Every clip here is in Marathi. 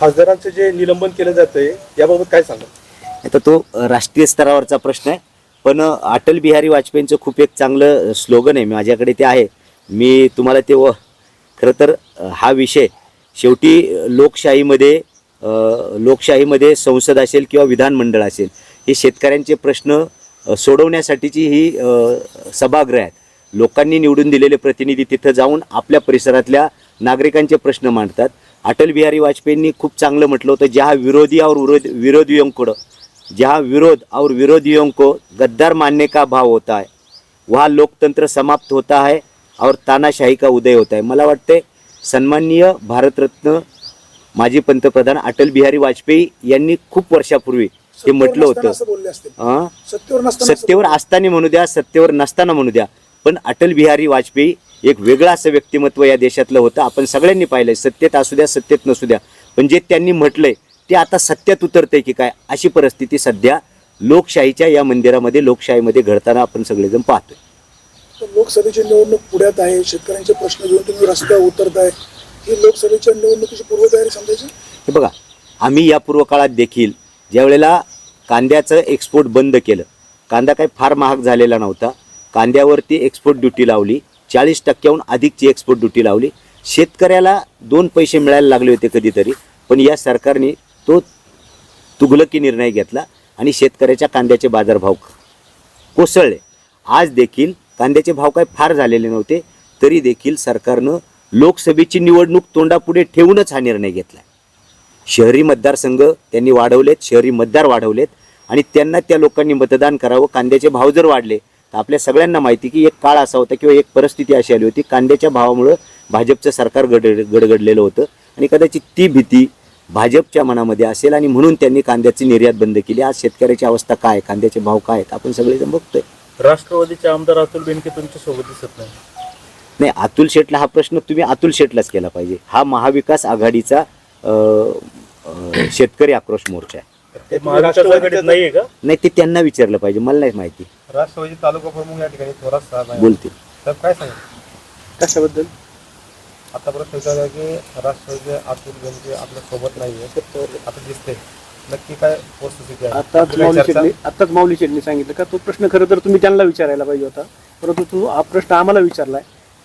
खासदारांचं जे निलंबन केलं जातंय याबाबत काय सांगा आता तो राष्ट्रीय स्तरावरचा प्रश्न आहे. पण अटल बिहारी वाजपेयींचं खूप एक चांगलं स्लोगन आहे. माझ्याकडे ते आहे. मी तुम्हाला ते व खरं तर हा विषय शेवटी लोकशाहीमध्ये लोकशाहीमध्ये संसद असेल किंवा विधानमंडळ असेल हे शेतकऱ्यांचे प्रश्न सोडवण्यासाठीची ही सभागृह आहेत. लोकांनी निवडून दिलेले प्रतिनिधी तिथं जाऊन आपल्या परिसरातल्या नागरिकांचे प्रश्न मांडतात. अटल बिहारी वाजपेयींनी खूप चांगलं म्हटलं होतं जहा विरोधी और विरोध विरोधियों को जहाँ विरोध और विरोधियों को गद्दार मानने का भाव होता है वहाँ लोकतंत्र समाप्त होता है और तानाशाही का उदय होता है। मला वाटते सन्माननीय भारतरत्न माजी पंतप्रधान अटल बिहारी वाजपेयी यांनी खूप वर्षापूर्वी हे म्हटलं होतं. सत्तेवर असताना म्हणू द्या सत्तेवर नसताना म्हणू द्या पण अटल बिहारी वाजपेयी एक वेगळं असं व्यक्तिमत्व या देशातलं होतं. आपण सगळ्यांनी पाहिलंय. सत्तेत असू द्या सत्तेत नसू द्या. पण जे त्यांनी म्हटलंय ते आता सत्यात उतरतंय की काय? अशी परिस्थिती सध्या लोकशाहीच्या या मंदिरामध्ये लोकशाहीमध्ये घडताना आपण सगळेजण पाहतोय. लोकसभेची निवडणूक पुढ्यात आहे. शेतकऱ्यांचे प्रश्न घेऊन तुम्ही रस्त्यावर उतरताय. ही लोकसभेच्या निवडणुकीची पूर्वतयारी समजायची? हे बघा आम्ही या पूर्व काळात देखील ज्या वेळेला कांद्याचं एक्सपोर्ट बंद केलं कांदा काही फार महाग झालेला नव्हता. कांद्यावरती एक्सपोर्ट ड्युटी लावली. चाळीस टक्क्याहून अधिकची एक्सपोर्ट ड्युटी लावली. शेतकऱ्याला दोन पैसे मिळायला लागले होते कधीतरी पण या सरकारने तो तुघलकी निर्णय घेतला आणि शेतकऱ्याच्या कांद्याचे बाजारभाव कोसळले. आज देखील कांद्याचे भाव काय फार झालेले नव्हते तरी देखील सरकारनं लोकसभेची निवडणूक तोंडापुढे ठेवूनच हा निर्णय घेतला. शहरी मतदारसंघ त्यांनी वाढवलेत शहरी मतदार वाढवलेत आणि त्यांना त्या लोकांनी मतदान करावं कांद्याचे भाव जर वाढले आपल्या सगळ्यांना माहिती की एक काळ असा होता किंवा एक परिस्थिती अशी आली होती कांद्याच्या भावामुळं भाजपचं सरकार गड गडगडलेलं होतं आणि कदाचित ती भीती भाजपच्या मनामध्ये असेल आणि म्हणून त्यांनी कांद्याची निर्यात बंद केली. आज शेतकऱ्याची अवस्था काय? कांद्याचे भाव काय आहेत? आपण सगळेजण बघतोय. राष्ट्रवादीचे आमदार अतुल बेनके तुमच्यासोबत दिसत नाही. नाही अतुल शेटला हा प्रश्न तुम्ही अतुल शेटलाच केला पाहिजे. हा महाविकास आघाडीचा शेतकरी आक्रोश मोर्चा आहे. नाही ते त्यांना विचारलं पाहिजे. मला नाही माहिती. राष्ट्रवादी तालुका प्रमुख या ठिकाणी थोरात साहेब आहे बोलतील. तर काय सांगा कशाबद्दल? आता प्रश्न विचारला की राष्ट्रवादी अतुल बेनके आपल्यासोबत नाहीये. आता दिसते नक्की काय वस्तुस्थिती आहे? आताच माऊली चर्चा? आताच माऊली शेटणी सांगितलं का तो प्रश्न खरं तर तुम्ही त्यांना विचारायला पाहिजे होता. परंतु तू हा प्रश्न आम्हाला विचारलाय.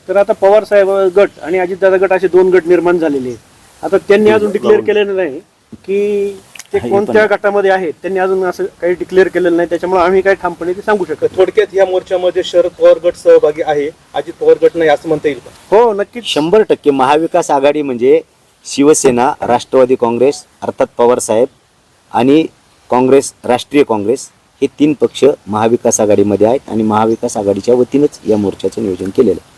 तर आता पवार साहेब गट आणि अजितदादा गट असे दोन गट निर्माण झालेले आहेत. आता त्यांनी अजून डिक्लेअर केलेलं नाही की ते हे पण कोणत्या गटामध्ये आहेत त्यांनी अजून असं काही डिक्लेअर केलेलं नाही त्याच्यामुळे आम्ही काही ठामपणे ते सांगू शकत नाही. थोडक्यात या मोर्चामध्ये शरद पवार गट सहभागी आहे अजित पवार गट नाही असं म्हणता येईल का? हो नक्कीच. शंभर टक्के महाविकास आघाडी म्हणजे शिवसेना राष्ट्रवादी काँग्रेस अर्थात पवारसाहेब आणि काँग्रेस राष्ट्रीय काँग्रेस हे तीन पक्ष महाविकास आघाडीमध्ये आहेत आणि महाविकास आघाडीच्या वतीनंच या मोर्चाचं नियोजन केलेलं आहे.